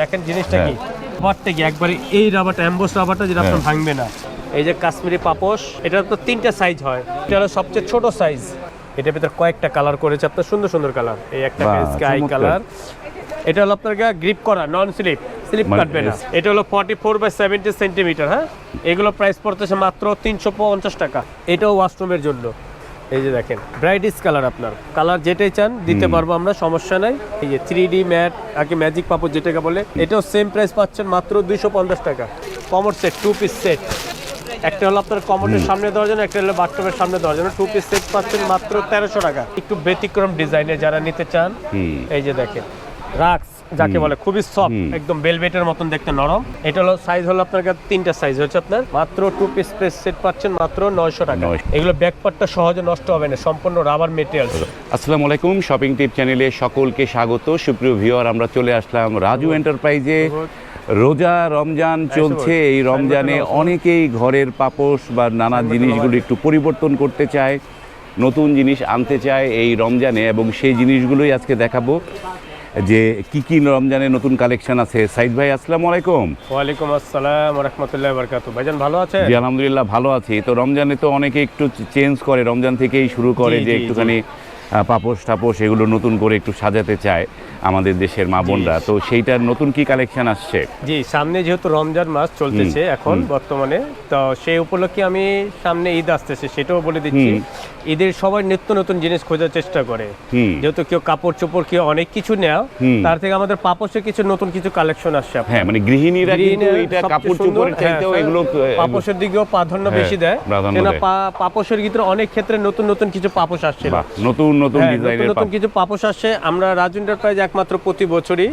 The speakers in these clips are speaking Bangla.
দেখেন জিনিসটা কি? হ্যাঁ। রাবারটা কি? একবারে এই রাবারটা অ্যাম্বোস রাবারটা যেটা আপনার হ্যাঁ। ভাঙবে না। এই যে কাশ্মীরি পাপোশ এটা তো তিনটা সাইজ হয়। এটা হলো সবচেয়ে ছোট সাইজ এটার ভিতরে কয়েকটা কালার করেছে আপনার সুন্দর সুন্দর কালার এই একটা স্কাই কালার এটা হলো আপনার গ্রিপ করা নন স্লিপ স্লিপ কাটবে না। এটা হলো forty four by seventy centimetre হ্যাঁ? এগুলো প্রাইস পড়তেছে মাত্র তিনশো পঞ্চাশ টাকা। এটাও ওয়াশরুমের জন্য। এই যে দেখেন ব্রাইটিস কালার আপনার। কালার যেটাই চান দিতে পারব আমরা সমস্যা নাই। এই যে থ্রি ডি ম্যাট আগে ম্যাজিক পাপড় যেটাকে বলে এটাও সেম প্রাইস পাচ্ছেন মাত্র দুইশো পঞ্চাশ টাকা। কমর সেট টু পিস সেট একটা হলো আপনার কমোডের সামনে দেওয়ার জন্য একটা হলো বাথরুমের সামনে দেওয়ার জন্য। টু পিস সেট পাচ্ছেন মাত্র তেরোশো টাকা। একটু ব্যতিক্রম ডিজাইনে যারা নিতে চান এই যে দেখেন রাক্স যাকে বলে খুবই সফট একদম বেলভেটের মতন দেখতে নরম। এটা হলো সাইজ হলো আপনার কাছে তিনটা সাইজ হচ্ছে আপনার। মাত্র টু পিস স্পেস সেট পাচ্ছেন মাত্র নয়শো টাকা। এগুলো ব্যাকপার্টটা সহজে নষ্ট হবে না সম্পূর্ণ রাবার মেটেরিয়ালস আসসালামু আলাইকুম শপিং টিপ চ্যানেলে সকলকে স্বাগত। সুপ্রিয় ভিউয়ার আমরা চলে আসলাম রাজু এন্টারপ্রাইজে রোজা রমজান চলছে। এই রমজানে অনেকেই ঘরের পাপোশ বা নানা জিনিসগুলো একটু পরিবর্তন করতে চায় নতুন জিনিস আনতে চায় এই রমজানে এবং সেই জিনিসগুলোই আজকে দেখাবো। যে কি কি রমজানে নতুন কালেকশন আছে? সাইদ ভাই আসসালামু আলাইকুম। ওয়ালাইকুম আসসালাম রহমতুল্লাহ বরকাত ভাইজান ভালো আছে জি আলহামদুলিল্লাহ ভালো আছি। তো রমজানে তো অনেকে একটু চেঞ্জ করে রমজান থেকেই শুরু করে যে একটুখানি পাপোশ টাপোশ এগুলো নতুন করে একটু সাজাতে চায় আমাদের দেশের মা বোনরা। তো সেইটার নতুন কি কালেকশন আসছে? জি সামনে যেহেতু রমজান মাস চলতেছে এখন বর্তমানে তো সেই উপলক্ষে আমি সামনে ঈদ আসতেছে সেটাও বলে দিচ্ছি। ঈদের সবাই নিত্য নতুন জিনিস খোঁজার চেষ্টা করে। যেহেতু কেউ কাপড় চোপড় কেউ অনেক কিছু নেয় তার থেকে আমাদের পাপোশে কিছু নতুন কিছু কালেকশন আসছে হ্যাঁ মানে গৃহিণীরা কিন্তু এটা কাপড় সুন্দর, চোপড়ের চাইতেও হ্যাঁ, এগুলো পাপোশের দিকেও প্রাধান্য হ্যাঁ, বেশি দেয়। পা- পাপোশের ভিতরে অনেক ক্ষেত্রে নতুন নতুন কিছু পাপোশ আসছে নতুন নতুন হ্যাঁ, নতুন ডিজাইনের নতুন কিছু পাপোশ আসছে। আমরা রাজু এন্টারপ্রাইজ একমাত্র প্রতি বছরই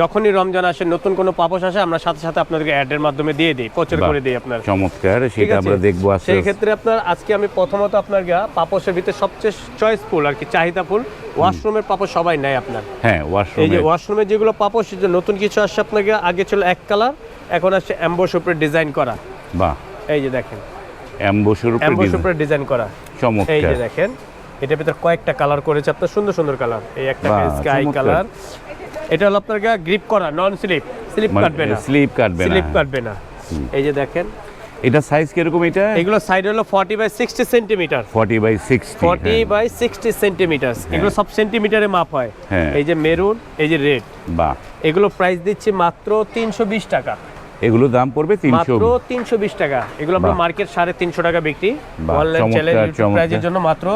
যখনই রমজান আসে নতুন কোনো পাপোশ আসে আমরা সাথে সাথে আপনাদেরকে অ্যাডের মাধ্যমে দিয়ে দিই প্রচার করে দিই আপনার। চমৎকার সেটা আমরা দেখব সেই ক্ষেত্রে আপনার আজকে আমি প্রথমত আপনার গা পাপোশের ভিতরে সবচেয়ে চয়েসফুল আর কি চাহিদাফুল ওয়াশরুমের পাপোশ সবাই নেয় আপনার। হ্যাঁ ওয়াশরুম এই যে ওয়াশরুমে যেগুলো পাপোশ যে নতুন কিছু আসছে আপনাকে আগে ছিল এক কালার এখন আসছে অ্যাম্বোস উপরে ডিজাইন করা। বাহ। এই যে দেখেন। অ্যাম্বোসের উপর অ্যাম্বোস উপরে ডিজাইন করা। চমৎকার এই যে দেখেন। এটার ভিতরে কয়েকটা কালার করেছে আপনার সুন্দর সুন্দর কালার এই একটা স্কাই কালার এটা হলো আপনার গ্রিপ করা নন স্লিপ স্লিপ কাটবে না। স্লিপ কাটবে না। স্লিপ কাটবে না। এই যে দেখেন। এটা সাইজ কীরকম এটা? এগুলো সাইড হলো forty by sixty centimetre 40 by 60 forty by sixty centimetre এগুলো সব সেন্টিমিটারে মাপ হয়। হ্যাঁ। এই যে মেরুন এই যে রেড বাহ। এগুলো প্রাইস দিচ্ছি মাত্র তিনশো বিশ টাকা। এগুলো দাম পড়বে 300 মাত্র তিনশো বিশ টাকা। এগুলো বাহ। মার্কেট সাড়ে তিনশো টাকা বিক্রি। অনলাইন চ্যানেল প্রাইজের জন্য মাত্র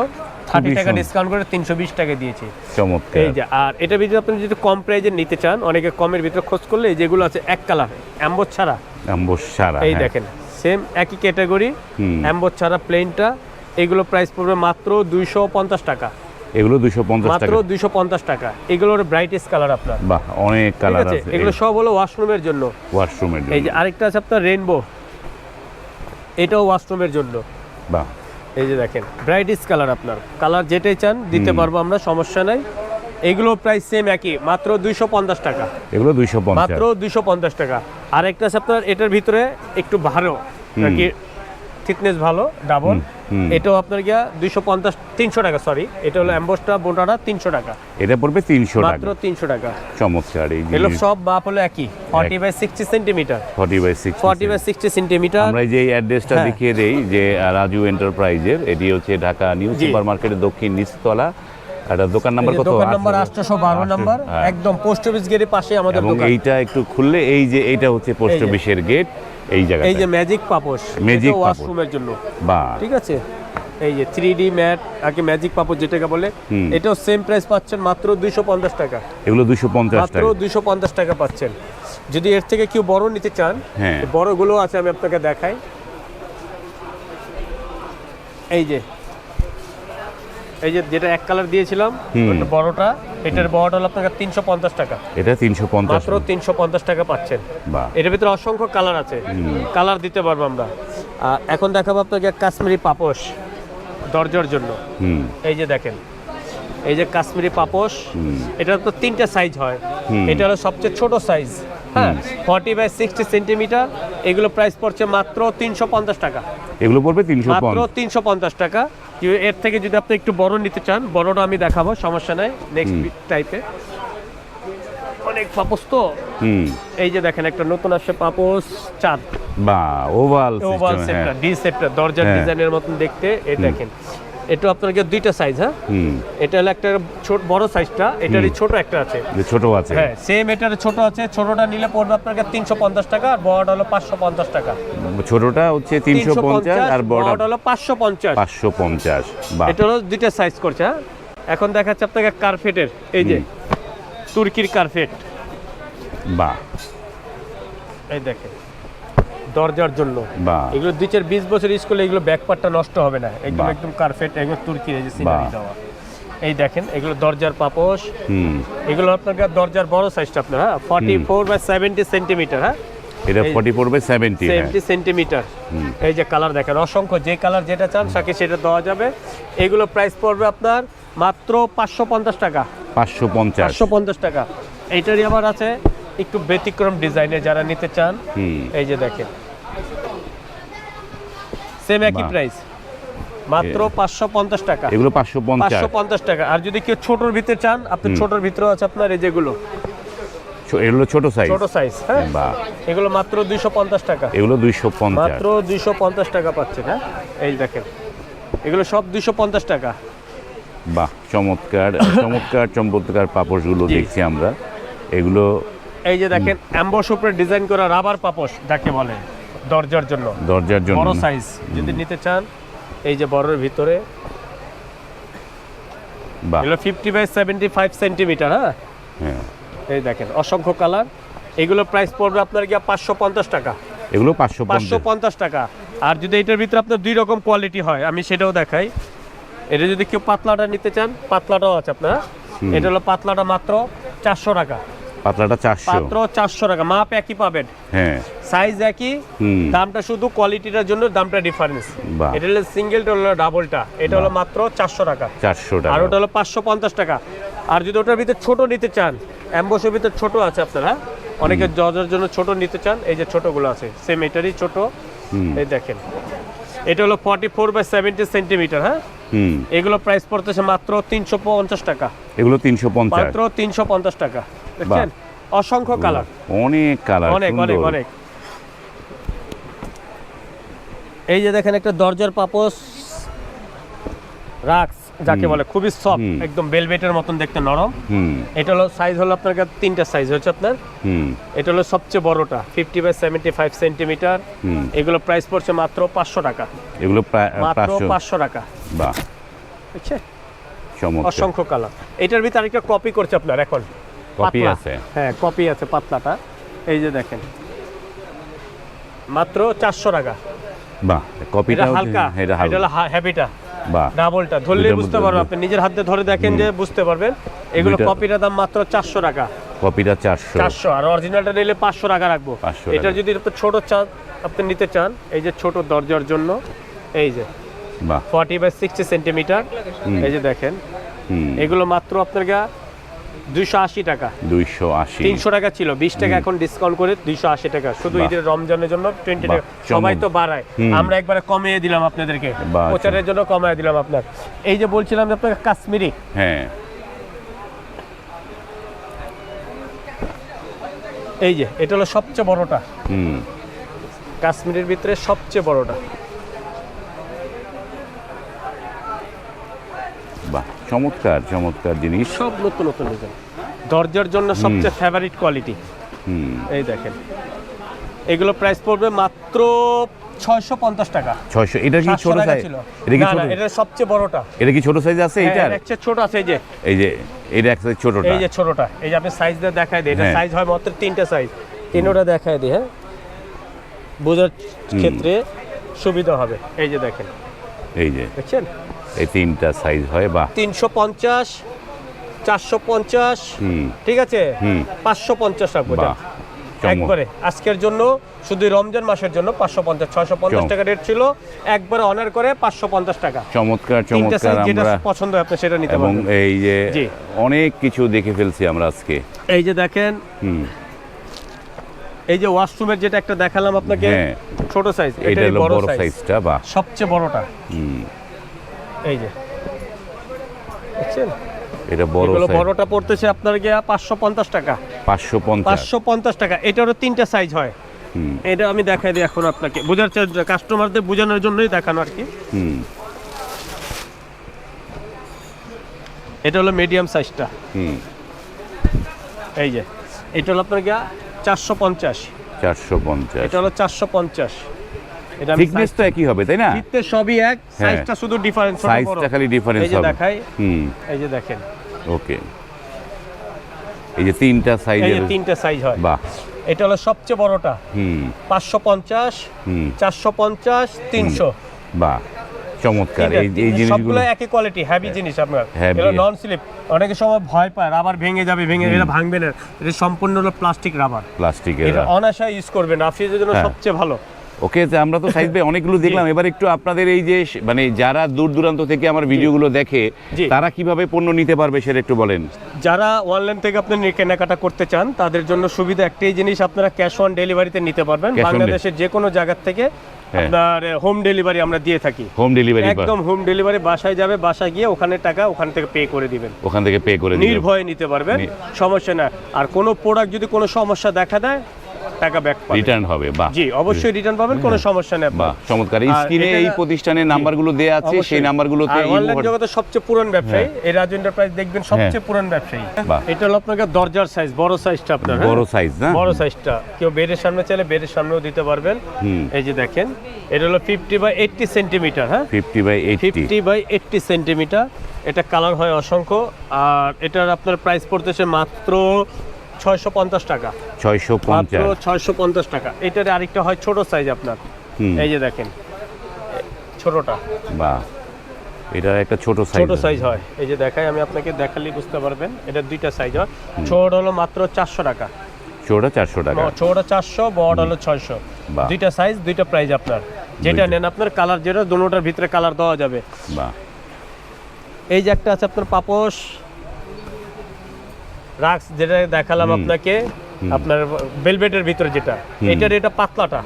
থার্টি টাকা ডিসকাউন্ট করে তিনশো বিশ টাকা দিয়েছি। চমৎকার। এই যে আর এটা ভিতরে আপনি যদি কম প্রাইজের নিতে চান অনেকে কমের ভিতরে খোঁজ করলে যেগুলো আছে এক কালার অ্যাম্বোজ ছাড়া। অ্যাম্বোস সারা এই হ্যাঁ। দেখেন সেম একই ক্যাটাগরি হুম। অ্যাম্বোজ ছাড়া প্লেনটা এগুলো প্রাইস পড়বে মাত্র দুইশো পঞ্চাশ টাকা। এগুলো 250 মাত্র টাকা। দুইশো পঞ্চাশ টাকা। এগুলোর ব্রাইটেস্ট কালার আপনার। বাহ অনেক কালার আছে? এগুলো সব হলো ওয়াশরুমের জন্য। ওয়াশরুমের এই যে আরেকটা আছে আপনার রেনবো এটাও ওয়াশরুমের জন্য। বাহ এই যে দেখেন ব্রাইটিস কালার আপনার। কালার যেটাই চান দিতে পারব আমরা সমস্যা নাই। এগুলো প্রাইস সেম একই মাত্র দুইশো পঞ্চাশ টাকা। এগুলো 250 মাত্র দুইশো পঞ্চাশ টাকা। আর একটা আছে আপনার এটার ভিতরে একটু ভালো নাকি ফিটনেস ভালো ডাবল। এটাও আপনার গিয়া দুইশো পঞ্চাশ তিনশো টাকা সরি এটা হলো অ্যাম্বোসটা বোটাটা তিনশো টাকা। এটা পড়বে 300 মাত্র তিনশো টাকা। চমৎকার এই এগুলো সব মাপ হলো একই forty by sixty centimetre 40 by 60 forty by sixty centimetre আমরা যে অ্যাড্রেসটা। দেখিয়ে দেই যে রাজু এন্টারপ্রাইজের এটি হচ্ছে ঢাকা নিউ সুপার মার্কেটের দক্ষিণ নিচতলা। এটা দোকান নাম্বার কত দোকান নাম্বার আটশো- আটশোশো বারো নাম্বার হ্যাঁ। একদম পোস্ট অফিস গেটের পাশে আমাদের দোকান। এইটা একটু খুললে এই যে এইটা হচ্ছে পোস্ট অফিসের গেট এই জায়গা এই যে ম্যাজিক পাপোশ ম্যাজিক ওয়াশরুমের জন্য। বা। ঠিক আছে? এই যে থ্রি ডি ম্যাট আগে ম্যাজিক পাপোশ যেটাকে বলে এটাও সেম প্রাইস পাচ্ছেন মাত্র দুইশো পঞ্চাশ টাকা। এগুলো 250 মাত্র টাকা। দুইশো পঞ্চাশ টাকা পাচ্ছেন। যদি এর থেকে কেউ বড় নিতে চান হ্যাঁ। বড়গুলো আছে আমি আপনাকে দেখাই। এই যে এই যে যেটা এক কালার দিয়েছিলাম বড়টা এটার বড়টা হলো তিনশো পঞ্চাশ টাকা। এটা 350 মাত্র তিনশো পঞ্চাশ টাকা পাচ্ছেন। এটার ভিতরে অসংখ্য কালার আছে। কালার দিতে পারব আমরা। এখন দেখাবো আপনাকে কাশ্মীরি পাপোশ দরজার জন্য। এই যে দেখেন এই যে কাশ্মীরি পাপোশ এটা তো তিনটা সাইজ হয়। এটা হলো সবচেয়ে ছোট সাইজ হ্যাঁ? ফর্টি বাই সিক্সটি সেন্টিমিটার এগুলো প্রাইস পড়ছে মাত্র তিনশো পঞ্চাশ টাকা। এগুলো পড়বে মাত্র তিনশো পঞ্চাশ টাকা। এর থেকে যদি আপনি একটু বড় নিতে চান বড়টা আমি দেখাবো সমস্যা নাই নেক্সট টাইপে অনেক পাপোস তো। এই যে দেখেন একটা নতুন আসছে পাপোস চাঁদ বা ওভাল ওভাল সেপ্টার ডি সেপ্টার দরজার হ্যাঁ। ডিজাইনের মতন দেখতে এই দেখেন। এটা আপনাকে দুইটা সাইজ হ্যাঁ? এটা হলো একটা ছোট বড় সাইজটা এটারই ছোট একটা আছে। ছোট আছে। হ্যাঁ সেম এটার ছোট আছে। ছোটটা নিলে পড়বে আপনাকে তিনশো পঞ্চাশ টাকা আর বড়টা হলো পাঁচশো পঞ্চাশ টাকা। ছোটটা হচ্ছে তিনশো পঞ্চাশ আর বড়টা হলো পাঁচশো পঞ্চাশ। পাঁচশো পঞ্চাশ। বা এটা হলো দুইটা সাইজ করছে হ্যাঁ? এখন দেখাচ্ছে আপনাকে কার্পেটের এই যে তুর্কির কার্পেট বা এই দেখেন। দরজার জন্য। এগুলো দুই চার বিশ বছর ইউজ করলে এগুলো ব্যাকপার্টটা নষ্ট হবে না। একদম একদম কার্পেট এগুলো তুর্কি এই যে সিনারি দেওয়া। এই দেখেন এগুলো দরজার পাপোশ। হুম। এগুলো আপনার দরজার বড় সাইজটা আপনার হ্যাঁ? Forty four by seventy centimetre হ্যাঁ? এটা এই- ফর্টি পড়বে সেভেন্টি সেভেন্টি সেন্টিমিটার এই যে কালার দেখেন অসংখ্য যে কালার যেটা চান সাকে সেটা দেওয়া যাবে। এগুলো প্রাইস পড়বে আপনার মাত্র পাঁচশো পঞ্চাশ টাকা। পাঁচশো পঞ্চাশ। পাঁচশো পঞ্চাশ টাকা। এইটারই আবার আছে একটু ব্যতিক্রম ডিজাইনের যারা নিতে চান এই যে দেখেন। সেম একই প্রাইস মাত্র পাঁচশো পঞ্চাশ টাকা। এগুলো পাঁচশো পঞ্চাশ। পাঁচশো পঞ্চাশ টাকা। আর যদি কেউ ছোটোর ভিতরে চান আপনি ছোটোর ভিতরে আছে আপনার এই যেগুলো। এগুলো ছোট সাইজ ছোট সাইজ হ্যাঁ? এগুলো মাত্র দুইশো পঞ্চাশ টাকা। এগুলো দুইশো পঞ্চাশ। মাত্র দুইশো পঞ্চাশ টাকা পাচ্ছেন হ্যাঁ? এই দেখেন। এগুলো সব দুইশো পঞ্চাশ টাকা। বাহ চমৎকার। চমৎকার চমৎকার পাপড়গুলো। দেখছি আমরা। এগুলো এই যে দেখেন অ্যাম্বস উপরে ডিজাইন করা রাবার পাপোশ যাকে বলে দরজার জন্য। দরজার জন্য। বড় সাইজ যদি নিতে চান এই যে বড়ের ভিতরে এগুলো fifty by seventy five centimetre হ্যাঁ। এই দেখেন অসংখ্য কালার এগুলো প্রাইস পড়বে আপনার গিয়ে পাঁচশো পঞ্চাশ টাকা। এগুলো পাঁচশো পাঁচশো পঞ্চাশ টাকা। আর যদি এটার ভিতরে আপনার দুই রকম কোয়ালিটি হয় আমি সেটাও দেখাই। এটা যদি কেউ পাতলাটা নিতে চান পাতলাটাও আছে আপনার। এটা হলো পাতলাটা মাত্র চারশো টাকা। পাতলাটা চারশো। মাত্র চারশো টাকা মাপ একই পাবেন। হ্যাঁ। সাইজ একই দামটা শুধু কোয়ালিটিটার জন্য দামটা ডিফারেন্স এটা হলো সিঙ্গেলটা হলো ডাবলটা এটা হলো মাত্র চারশো টাকা। চারশো আর ওটা হলো পাঁচশো পঞ্চাশ টাকা। আর যদি ওটার ভিতরে ছোট নিতে চান অ্যাম্বসের ভিতরে ছোট আছে আপনার হ্যাঁ? অনেকে জজের জন্য ছোট নিতে চান এই যে ছোটগুলো আছে সেম এটারই ছোট। হুম। এই দেখেন। এটা হলো forty four by seventy centimetre হ্যাঁ? এগুলো প্রাইস পড়তেছে মাত্র তিনশো পঞ্চাশ টাকা। এগুলো তিনশো পঞ্চাশ। মাত্র তিনশো পঞ্চাশ টাকা। দেখছেন? অসংখ্য কালার অনেক কালার অনেক অনেক অনেক। এই যে দেখেন একটা দরজার পাপোস। রাক্স যাকে বলে খুবই সফট একদম বেলভেটের মতন দেখতে নরম। এটা হলো সাইজ হলো আপনার কাছে তিনটা সাইজ হচ্ছে আপনার। এটা হলো সবচেয়ে বড়টা fifty by seventy five centimetre এগুলো প্রাইস পড়ছে মাত্র পাঁচশো টাকা। এগুলো মাত্র পাঁচশো। টাকা। বাহ। বুঝছে? অসংখ্য কালার এটার ভিতরে আরেকটা কপি করছে আপনার এখন। কপি আছে। হ্যাঁ কপি আছে পাতলাটা। এই যে দেখেন। মাত্র চারশো টাকা। বাহ কপিটা হালকা। এটা হালকা। বাহ ডাবলটা ধরলেই বুঝতে পারবেন আপনি নিজের হাতে ধরে দেখেন যে বুঝতে পারবেন। এগুলো কপিটার দাম মাত্র চারশো টাকা। কপিটা চারশো। চারশো। আর অরিজিনালটা নিলে পাঁচশো টাকা রাখব। 500 এটা যদি ছোট চান আপনি নিতে চান এই যে ছোট দরজার জন্য এই যে ফর্টি বাই সিক্সটি সেন্টিমিটার এই যে দেখেন। এগুলো মাত্র আপনার গা দুইশো আশি টাকা। দুইশো আশি। তিনশো টাকা ছিল বিশ টাকা এখন ডিসকাউন্ট করে দুইশো আশি টাকা। শুধু ঈদের রমজানের জন্য টোয়েন্টি বাহ, টাকা। সবাই তো বাড়ায়। আমরা একবারে কমিয়ে দিলাম আপনাদেরকে। প্রচারের জন্য কমিয়ে দিলাম আপনার। এই যে বলছিলাম যে আপনাকে কাশ্মীরি। হ্যাঁ। এই যে এটা হলো সবচেয়ে বড়টা। হুম। কাশ্মীরের ভিতরে সবচেয়ে বড়টা। বাহ চমৎকার চমৎকার জিনিস। সব নতুন নতুন ডিজাইন দরজার জন্য সবচেয়ে ফেভারিট কোয়ালিটি এই দেখেন। এগুলো প্রাইস পড়বে মাত্র ছয়শো পঞ্চাশ টাকা। ছয়শো এটা কি ছোট সাইজ এটা কি ছোট? এটা সবচেয়ে বড়টা। এটা কি ছোট সাইজ আছে হ্যাঁ, একটা ছোট আছে এই যে। এই যে এটা এক সাইজ ছোটটা। এই যে ছোটটা এই যে আপনি সাইজ দেখায় দিই এটা হ্যাঁ। সাইজ হয় মাত্র তিনটা সাইজ তিনোটা দেখায় দিই হ্যাঁ। বোঝার ক্ষেত্রে সুবিধা হবে। এই যে দেখেন। এই যে। দেখছেন? এই তিনটা সাইজ হয় বাহ তিনশো পঞ্চাশ চারশো পঞ্চাশ ঠিক আছে। পাঁচশো পঞ্চাশ রাখব একবারে আজকের জন্য শুধু রমজান মাসের জন্য পাঁচশো পঞ্চাশ ছয়শো পঞ্চাশ টাকা রেট ছিল। একবারে অনার করে পাঁচশো পঞ্চাশ টাকা। চমৎকার চমৎকার যেটা পছন্দ আপনি সেটা নিতে এবং এই যে অনেক কিছু দেখে ফেলছি আমরা আজকে। এই যে দেখেন হুম। এই যে ওয়াশরুমের যেটা একটা দেখালাম আপনাকে হ্যাঁ। ছোট সাইজ এটা হলো বড় সাইজটা বাহ। সবচেয়ে বড়টা। হুম। এই যে। দেখছেন এটা বড় সাইজ বড়টা পড়তেছে আপনার গিয়া পাঁচশো পঞ্চাশ টাকা। পাঁচশো পঞ্চাশ। পাঁচশো পঞ্চাশ টাকা। এটারও তিনটা সাইজ হয়। হুম। এটা আমি দেখাই দিই এখন আপনাকে। বোঝার কাস্টমারদের বোঝানোর জন্যই দেখানো আর কি। হুম। এটা হলো মিডিয়াম সাইজটা হুম। এই যে। এটা হলো আপনার গিয়া চারশো পঞ্চাশ। চারশো পঞ্চাশ। এটা হলো চারশো পঞ্চাশ। এটা থিকনেস তো একই হবে তাই না? ফিটনেস সবই এক সাইজটা শুধু ডিফারেন্স সাইজটা খালি ডিফারেন্স এই যে দেখাই হুম। এই যে দেখেন। ওকে। এই যে তিনটা এই যে সাইজের তিনটে সাইজ হয়। বাহ। এটা হলো সবচেয়ে বড়টা। হুম। পাঁচশো পঞ্চাশ হুম। চারশো পঞ্চাশ তিনশো। বাহ। চমৎকার। এই এই জিনিসগুলো একই কোয়ালিটি হেভি জিনিস আপনার। এটা নন স্লিপ অনেকের সময় ভয় পায় রাবার ভেঙে যাবে ভেঙে এটা ভাঙবে না। এটা সম্পূর্ণ হলো প্লাস্টিক রাবার প্লাস্টিকের এটা অনাশা ইউজ করবেন আফিজের জন্য হ্যাঁ। সবচেয়ে ভালো। ওকে যে আমরা তো সাইজ ভাই অনেকগুলো দেখলাম। এবার একটু আপনাদের এই যে মানে যারা দূর দূরান্ত থেকে আমার ভিডিওগুলো দেখে তারা কীভাবে পণ্য নিতে পারবে সেটা একটু বলেন। যারা অনলাইন থেকে আপনি কেনাকাটা করতে চান তাদের জন্য সুবিধা একটাই জিনিস আপনারা ক্যাশ অন ডেলিভারিতে নিতে পারবেন। বাংলাদেশের যে কোনো জায়গার থেকে হ্যাঁ। আপনার হোম ডেলিভারি আমরা দিয়ে থাকি। হোম ডেলিভারি একদম হোম ডেলিভারি বাসায় যাবে বাসায় গিয়ে ওখানে টাকা ওখান থেকে পে করে দিবেন। ওখান থেকে পে করে নির্ভয়ে নিতে পারবেন সমস্যা না। আর কোনো প্রোডাক্ট যদি কোনো সমস্যা দেখা দেয় টাকা ব্যাক রিটার্ন হবে বাহ। জি অবশ্যই রিটার্ন পাবেন কোনো সমস্যা নেই চমৎকার। এই স্ক্রিনে এই প্রতিষ্ঠানের নাম্বারগুলো দেওয়া আছে সেই নাম্বারগুলোতে অনলাইন জগতে সবচেয়ে পুরন ব্যবসায়ী এই রাজু এন্টারপ্রাইজ দেখবেন সবচেয়ে পুরন ব্যবসায়ী। এটা হলো আপনাকে দরজার সাইজ বড় সাইজটা আপনার হ্যাঁ? বড় সাইজ না? বড় সাইজটা কেউ বেডের সামনে চাইলে বেডের সামনেও দিতে পারবেন। এই যে দেখেন এটা হলো ফিফটি বাই এইটটি সেন্টিমিটার হ্যাঁ? Fifty by fifty by eighty centimetre এটা কালার হয় অসংখ্য। আর এটার আপনার প্রাইস পড়তেছে মাত্র ছয়শো পঞ্চাশ টাকা। ছয়শো পঞ্চাশ। ছয়শো পঞ্চাশ টাকা। এটার আরেকটা হয় ছোট সাইজ আপনার। এই যে দেখেন ছোটটা। বাহ। এটা একটা ছোট সাইজ ছোট সাইজ হয়। এই যে দেখাই আমি আপনাকে দেখালেই বুঝতে পারবেন এটা দুইটা সাইজ হয়। ছোট হলো মাত্র চারশো টাকা। ছোটটা চারশো টাকা। ছোটটা চারশো বড় হলো ছয়শো। দুইটা সাইজ দুইটা প্রাইস আপনার। যেটা নেন আপনার কালার যেটা দুটোটার ভিতরে কালার দেওয়া যাবে। বাহ। এই যে একটা আছে আপনার পাপোশ। রাক্স যেটা দেখালাম আপনাকে আপনার ভেলভেটের ভিতরে যেটা এটার এটা পাতলাটা।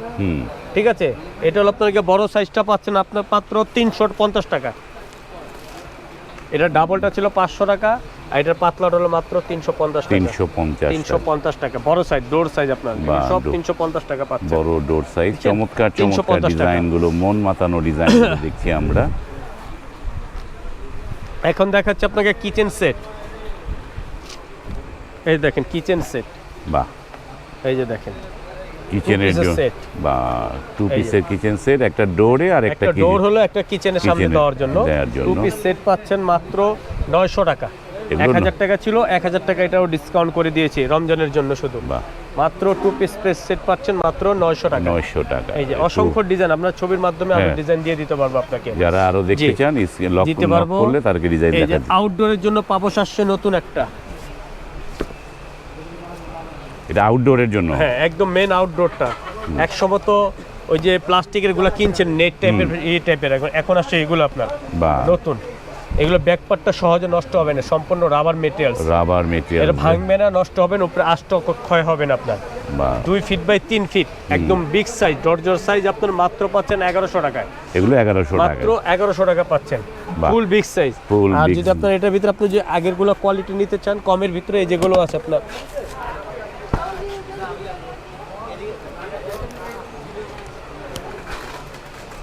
ঠিক আছে? এটা হলো আপনাকে বড় সাইজটা পাচ্ছেন আপনার মাত্র তিনশো পঞ্চাশ টাকা। এটা ডাবলটা ছিল পাঁচশো টাকা আর এটার পাতলাটা হলো মাত্র তিনশো পঞ্চাশ তিনশো পঞ্চাশ তিনশো পঞ্চাশ টাকা বড় সাইজ ডোর সাইজ আপনার। সব তিনশো পঞ্চাশ টাকা পাচ্ছেন। বড় ডোর সাইজ চমৎকার 350 চমৎকার টাকা। ডিজাইনগুলো মন মাতানো ডিজাইন দেখছি আমরা। এখন দেখাচ্ছে আপনাকে কিচেন সেট এই দেখেন কিচেন সেট বাহ। এই যে দেখেন কিচেনের set। বা টু পিসের কিচেন সেট একটা ডোরে আর একটা ডোর হলো একটা কিচেনের সামনে দেওয়ার জন্য। টু পিস সেট পাচ্ছেন মাত্র নয়শো টাকা। এগুলো এক হাজার টাকা ছিল এক হাজার টাকা এটাও ডিসকাউন্ট করে দিয়েছি রমজানের জন্য শুধু। বাহ। মাত্র টু পিস স্পেস সেট পাচ্ছেন মাত্র নয়শো টাকা। নয়শো টাকা। এই যে অসংখ্য ডিজাইন আপনার ছবির মাধ্যমে আমি হ্যাঁ। ডিজাইন দিয়ে দিতে পারব আপনাকে। যারা আরও দেখতে চান দিতে লক পারব। করলে তারকে ডিজাইন আউটডোরের জন্য পাবো আসছে নতুন একটা। এটা আউটডোরের জন্য? হ্যাঁ একদম মেন আউটডোরটা এক সময় তো ওই যে প্লাস্টিকেরগুলো কিনছেন নেট টাইপের এই টাইপের এখন এখন আসছে এগুলো আপনার। বা। নতুন। এগুলো ব্যাকপার্টটা সহজে নষ্ট হবে না সম্পূর্ণ রাবার মেটেরিয়ালস রাবার মেটেরিয়াল এটা ভাঙবে না নষ্ট হবে না উপরে আষ্ট ক্ষয় হবে না আপনার। বা। দুই ফিট বাই তিন ফিট একদম বিগ সাইজ ডরজর সাইজ আপনার মাত্র পাচ্ছেন এগারোশো টাকায়। এগুলো এগারোশো টাকা মাত্র এগারোশো টাকা পাচ্ছেন। ফুল বিগ সাইজ আর যদি আপনার এটার ভিতরে আপনি যে আগেরগুলো কোয়ালিটি নিতে চান কমের ভিতরে এই যেগুলো আছে আপনার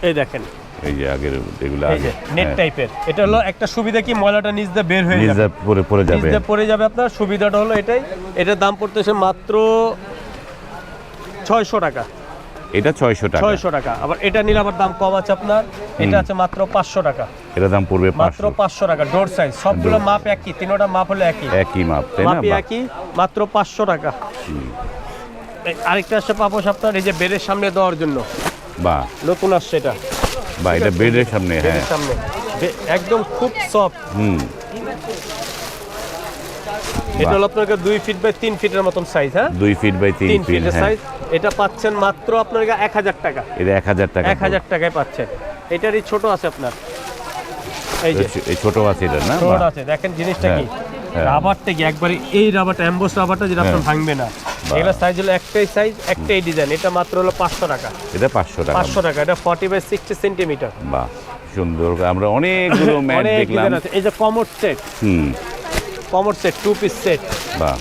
এই দেখেন। এই যে আগের এগুলো আগে। নেট হ্যাঁ। টাইপের এটা হলো একটা সুবিধা কি ময়লাটা নিচ দিয়ে বের হয়ে যাবে? নিজে পরে পরে নিচ যাবে দিয়ে পড়ে যাবে আপনার। সুবিধাটা হলো এটাই। এটার দাম পড়তেছে মাত্র ছয়শো টাকা। এটা ছয়শো টাকা। ছয়শো টাকা। আবার এটা নিলে আবার দাম কম আছে আপনার। এটা আছে মাত্র পাঁচশো টাকা। এটা দাম পড়বে মাত্র পাঁচশো পাঁচশো টাকা। ডোর সাইজ সবগুলো মাপ একই। তিনোটা মাপ হলো একই। একই মাপ তাই না? মাপই একই। মাত্র পাঁচশো টাকা। আরেকটা আসছে পাপোশ আপনার। এই যে বেডের সামনে দেওয়ার জন্য। বাহ নতুন আসছে এটা। বা এটা বেডের সামনে হ্যাঁ। সামনে। একদম খুব সফট। হুম। এটা হলো আপনাকে দুই ফিট বাই তিন ফিটের মতন সাইজ হ্যাঁ? দুই ফিট বাই তিন ফিট হ্যাঁ। সাইজ এটা পাচ্ছেন মাত্র আপনার এক হাজার টাকা। এটা এক হাজার টাকা এক হাজার টাকায় পাচ্ছেন। এটারই ছোট আছে আপনার। এই যে। এই ছোট আছে এটা না? ছোট আছে। দেখেন জিনিসটা কি? হ্যাঁ, হ্যাঁ। রাবারটা কি? একবারে এই রাবারটা এমবোস রাবারটা যেটা আপনার ভাঙবে না। এগুলো সাইজ হলো একটাই সাইজ একটাই ডিজাইন এটা মাত্র হলো পাঁচশো টাকা। এটা পাঁচশো টাকা। পাঁচশো টাকা। এটা ফর্টি বাই সিক্সটি সেন্টিমিটার বাহ সুন্দর। আমরা অনেকগুলো ম্যাট দেখলাম। এই যে কমোড সেট হুম। Commode set two piece set বাহ।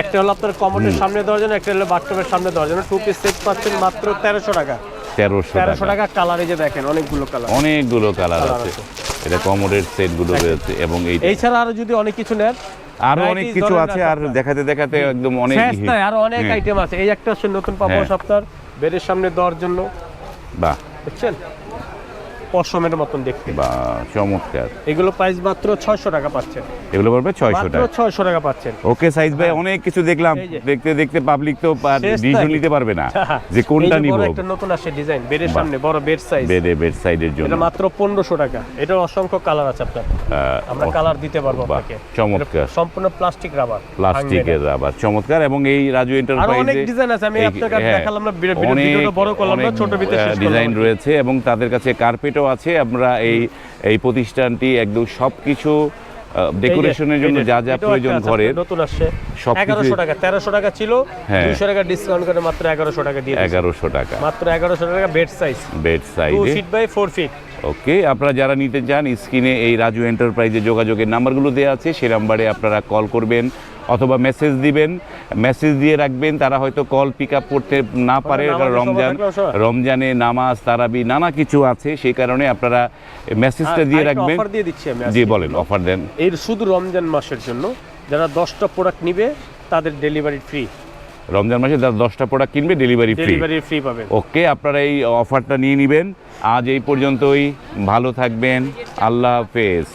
একটা হলো আপনার কমোডের সামনে দেওয়ার জন্য একটা হলো বাথটবের সামনে দেওয়ার জন্য। টু পিস সেট পাচ্ছেন মাত্র তেরোশো টাকা। তেরোশো তেরোশো টাকা। কালার এই যে দেখেন অনেকগুলো কালার অনেকগুলো কালার আছে। এটা কমোডের সেটগুলো রয়েছে এবং এই এছাড়া আরও যদি অনেক কিছু নেন আরও অনেক কিছু আছে আর দেখাতে দেখাতে একদম অনেক শেষ নাই, আরও অনেক হ্যাঁ। আইটেম আছে। এই একটা হচ্ছে নতুন পাবো সপ্তাহ আপনার বেডের সামনে দেওয়ার জন্য। বাহ। বুঝছেন পশমের মতন দেখতে। বা চমৎকার। এগুলো প্রাইস মাত্র ছয়শো টাকা পাচ্ছেন। এগুলো পড়বে ছয়শো মাত্র টাকা। ছয়শো টাকা পাচ্ছেন। ওকে সাইজ ভাই অনেক কিছু দেখলাম। দেখতে দেখতে পাবলিক তো ডিসিশন নিতে পারবে না। যে কোনটা নিব? একটা নতুন আসে ডিজাইন বেডের সামনে বড় বেড সাইজ বেডে বেড সাইডের জন্য। এটা মাত্র পনেরোশো টাকা। এটার অসংখ্য কালার আছে আপনার। আমরা কালার দিতে পারব আপনাকে। চমৎকার। সম্পূর্ণ প্লাস্টিক রাবার প্লাস্টিকের রাবার চমৎকার। এবং এই রাজু আরও এন্টারপ্রাইজে অনেক ডিজাইন আছে। আমি আপনাকে দেখালাম না ভিডিওটা বড় করলাম না ছোট ভিতরে ডিজাইন রয়েছে এবং তাদের কাছে কার্পেটও আছে আমরা এই এই প্রতিষ্ঠানটি একদম সবকিছু ডেকোরেশনের জন্য যে, যা প্রয়োজন ঘরের নতুন আসছে। এগারোশো টাকা তেরোশো টাকা ছিল হ্যাঁ। দুইশো টাকা ডিসকাউন্ট করে মাত্র এগারোশো টাকা দিয়ে এগারোশো টাকা। মাত্র এগারোশো টাকা বেড সাইজ বেড টু সাইডে feet by four feet okay আপনারা যারা নিতে চান স্ক্রিনে এই রাজু এন্টারপ্রাইজে যোগাযোগের নাম্বারগুলো দেওয়া আছে সেই নাম্বারে আপনারা কল করবেন। অথবা মেসেজ দিবেন। মেসেজ দিয়ে রাখবেন তারা হয়তো কল পিক আপ করতে না পারে রমজান রমজানে নামাজ তারাবি নানা কিছু আছে সেই কারণে আপনারা মেসেজটা দিয়ে রাখবেন। অফার দিয়ে দিচ্ছি আমি জি বলেন অফার দেন। এর শুধু রমজান মাসের জন্য যারা দশটা প্রোডাক্ট নিবে তাদের ডেলিভারি ফ্রি রমজান মাসে যারা দশটা প্রোডাক্ট কিনবে ডেলিভারি ফ্রি ডেলিভারি ফ্রি পাবেন ওকে আপনারা এই অফারটা নিয়ে নেবেন। আজ এই পর্যন্তই ভালো থাকবেন আল্লাহ হাফেজ।